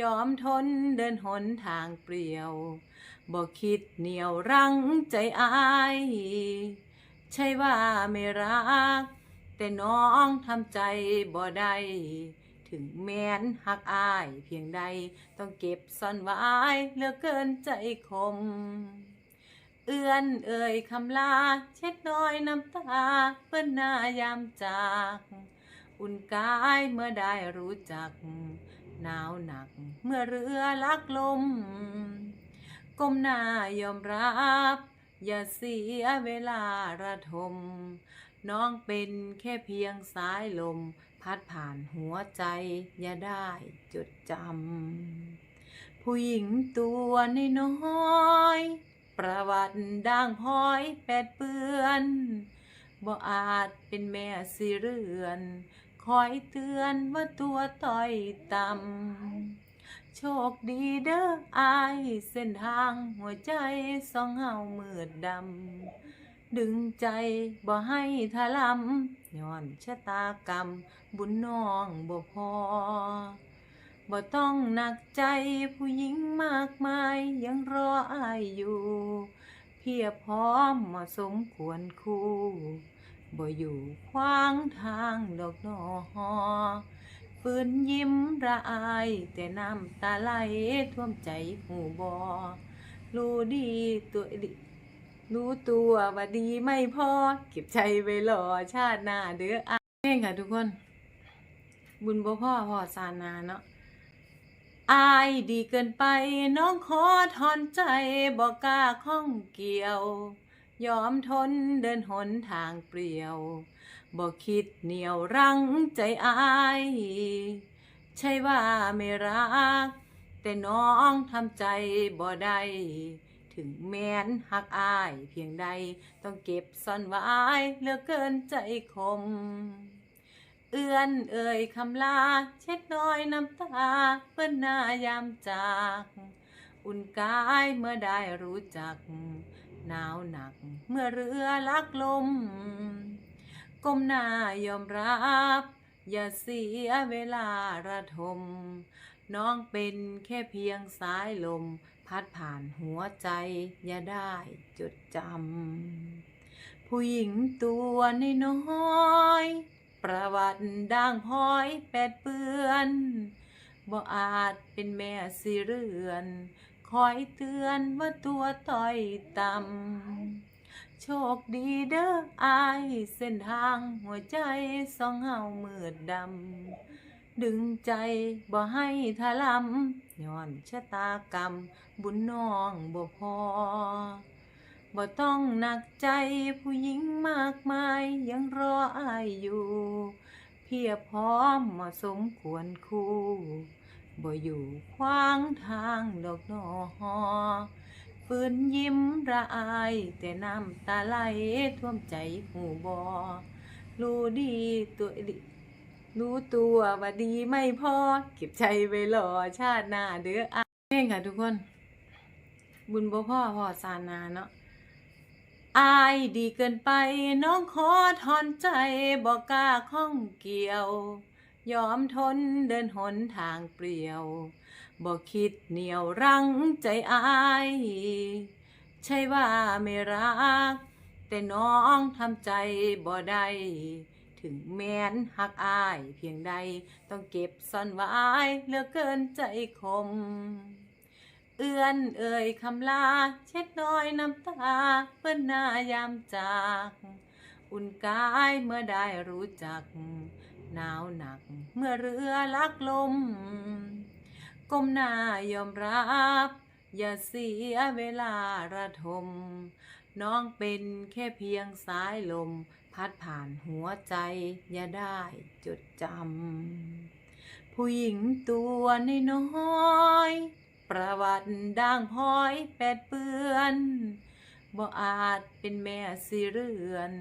ยอมทนเดินหนทางเปลี่ยวบ่คิดเหนียวรั้งใจอายใช่ว่าไม่รัก แต่น้องทำใจบ่ได้ถึงแม้นหักอายเพียงใด ต้องเก็บซ่อนไว้เหลือเกินใจคม เอื้อนเอ่ยคำลา เช็ดน้อยน้ำตา เปื้อนหน้ายามจาก อุ่นกายเมื่อได้รู้จัก หนาวหนัก เมื่อเรือลักลมก้มหน้ายอมรับ อย่าเสียเวลาระทม น้องเป็นแค่เพียงสายลม พัดผ่านหัวใจ อย่าได้จดจำ ผู้หญิงตัวน้อยประวัติด่างพ้อยแปดเปื้อนบ่อาจเป็นแม่สิเรือน คอยเตือนว่าตัวต้อยต่ำโชคดีเด้ออายเส้นทางหัวใจสองเฮามืดดำ ดึงใจบ่ให้ทะลำย้อนชะตากรรม บุญน้องบ่พอบ่ต้องหนักใจผู้หญิงมากมายยังรออายอยู่ เพียบพร้อมเหมาะสมควรคู่ บ่อยู่ขวางทางดอกนอฝืนยิ้มระอาย แต่น้ำตาไหลท่วมใจหูบอรู้ดีตัวดีรู้ตัวว่าดีไม่พอเก็บใจไว้รอชาติหน้าเด้ออะเพลงค่ะทุกคน บุญบ่พ่อพ่อสานาเนาะอายดีเกินไป น้องขอถอนใจบอกกล้าข้องเกี่ยว ยอมทนเดินหนทางเปลี่ยว บอกคิดเหนียวรั้งใจอาย ใช่ว่าไม่รัก แต่น้องทำใจบ่ได้ถึงแม้นหักอายเพียงใด ต้องเก็บซ่อนไว้เหลือเกินใจคม เอื้อนเอ่ยคำลา เช็ดน้อยน้ำตาเปื้อนหน้ายามจาก อุ่นกายเมื่อได้รู้จัก หนาวหนัก เมื่อเรือลักลม ก้มหน้ายอมรับ อย่าเสียเวลาระทม น้องเป็นแค่เพียงสายลม พัดผ่านหัวใจ อย่าได้จดจำ ผู้หญิงตัวน้อยประวัติด่างพ้อยแปดเปื้อนบ่อาจเป็นแม่สิเรือน อยเตือนว่าตัวต้อยต่ำโชคดีเด้ออายเส้นทางหัวใจสองเฮามืดดำ ดึงใจบ่ให้ทะลำย้อนชะตากรรม บุญน้องบ่พอบ่ต้องหนักใจผู้หญิงมากมายยังรออายอยู่ เพียบพร้อมเหมาะสมควรคู่ บ่อยู่ขวางทางดอกนอฝืนยิ้มระอาย แต่น้ำตาไหลท่วมใจหูบอรู้ดีตัวดีรู้ตัวว่าดีไม่พอ เก็บใจไว้รอชาติหน้าเด้ออะเพลงค่ะทุกคน บุญบ่พ่อพ่อสานาเนาะอายดีเกินไป น้องขอถอนใจบอกกล้าข้องเกี่ยว ยอมทนเดินหนทางเปลี่ยวบอกคิดเหนียวรั้งใจอาย ใช่ว่าไม่รัก แต่น้องทำใจบ่ได้ถึงแม้นหักอายเพียงใด ต้องเก็บซ่อนไว้เหลือเกินใจคม เอื้อนเอ่ยคำลา เช็ดน้อยน้ำตาเปื้อนหน้ายามจาก อุ่นกายเมื่อได้รู้จัก หนาวหนัก เมื่อเรือลักลม ก้มหน้ายอมรับ อย่าเสียเวลาระทม น้องเป็นแค่เพียงสายลม พัดผ่านหัวใจ อย่าได้จดจำ ผู้หญิงตัวน้อยประวัติด่างพ้อยแปดเปื้อนบ่อาจเป็นแม่สิเรือน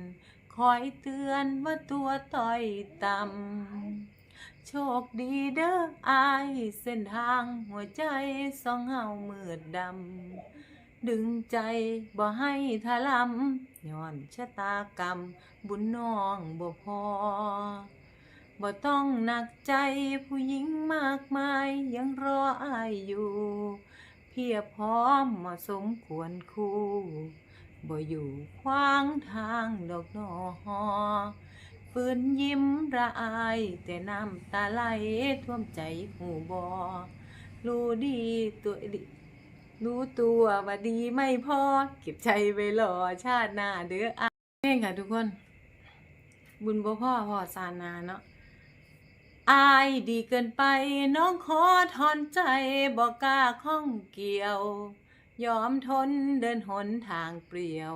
คอยเตือนว่าตัวต้อยต่ำโชคดีเด้ออายเส้นทางหัวใจสองเฮามืดดำ ดึงใจบ่ให้ทะลำย้อนชะตากรรม บุญน้องบ่พอบ่ต้องหนักใจผู้หญิงมากมายยังรออายอยู่ เพียบพร้อมเหมาะสมควรคู่ บ่อยู่ขวางทางดอกนอฝืนยิ้มระอาย แต่น้ำตาไหลท่วมใจหูบอรู้ดีตัวดีรู้ตัวว่าดีไม่พอเก็บใจไว้รอชาติหน้าเด้ออะเพลงค่ะทุกคน บุญบ่พ่อพ่อสานาเนาะอายดีเกินไป น้องขอถอนใจบอกกล้าข้องเกี่ยว ยอมทนเดินหนทางเปลี่ยว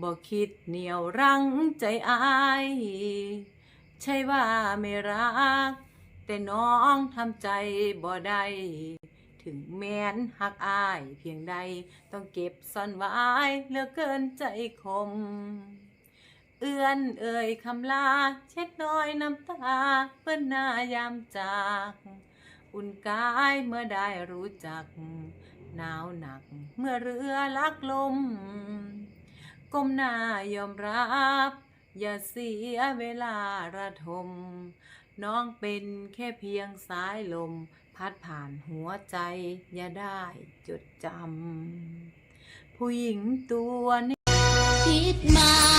บอกคิดเหนียวรั้งใจอาย ใช่ว่าไม่รัก แต่น้องทำใจบ่ได้ถึงแม้นหักอายเพียงใด ต้องเก็บซ่อนไว้เหลือเกินใจคม เอื้อนเอ่ยคำลา เช็ดน้อยน้ำตา เปื้อนหน้ายามจาก อุ่นกายเมื่อได้รู้จัก หนาวหนัก เมื่อเรือลักลมก้มหน้ายอมรับ อย่าเสียเวลาระทม น้องเป็นแค่เพียงสายลม พัดผ่านหัวใจ อย่าได้จดจำผู้หญิงตัวนี้คิดมา